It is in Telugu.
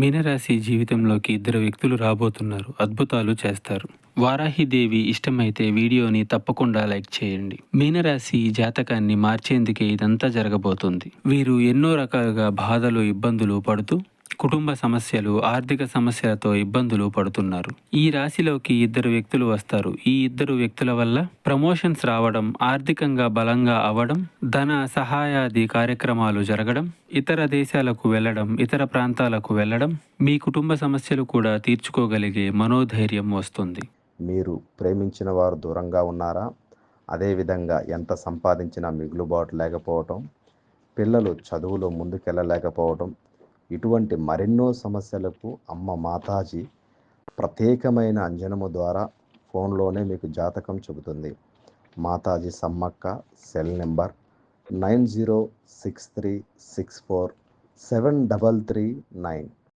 మీనరాశి జీవితంలోకి ఇద్దరు వ్యక్తులు రాబోతున్నారు. అద్భుతాలు చేస్తారు. వారాహిదేవి ఇష్టమైతే వీడియోని తప్పకుండా లైక్ చేయండి. మీనరాశి జాతకాన్ని మార్చేందుకే ఇదంతా జరగబోతుంది. వీరు ఎన్నో రకాలుగా బాధలు ఇబ్బందులు పడుతూ కుటుంబ సమస్యలు ఆర్థిక సమస్యలతో ఇబ్బందులు పడుతున్నారు. ఈ రాశిలోకి ఇద్దరు వ్యక్తులు వస్తారు. ఈ ఇద్దరు వ్యక్తుల వల్ల ప్రమోషన్స్ రావడం ఆర్థికంగా బలంగా అవడం ధన సహాయాది కార్యక్రమాలు జరగడం ఇతర దేశాలకు వెళ్ళడం ఇతర ప్రాంతాలకు వెళ్ళడం మీ కుటుంబ సమస్యలు కూడా తీర్చుకోగలిగే మనోధైర్యం వస్తుంది. మీరు ప్రేమించిన వారు దూరంగా ఉన్నారా? అదేవిధంగా ఎంత సంపాదించినా మిగులుబాటు లేకపోవటం పిల్లలు చదువులో ముందుకెళ్ళలేకపోవటం ఇటువంటి మరెన్నో సమస్యలకు అమ్మ మాతాజీ ప్రత్యేకమైన అంజనము ద్వారా ఫోన్లోనే మీకు జాతకం చెబుతుంది. Mataji Sammakka cell number nine zero six three six four seven double three nine.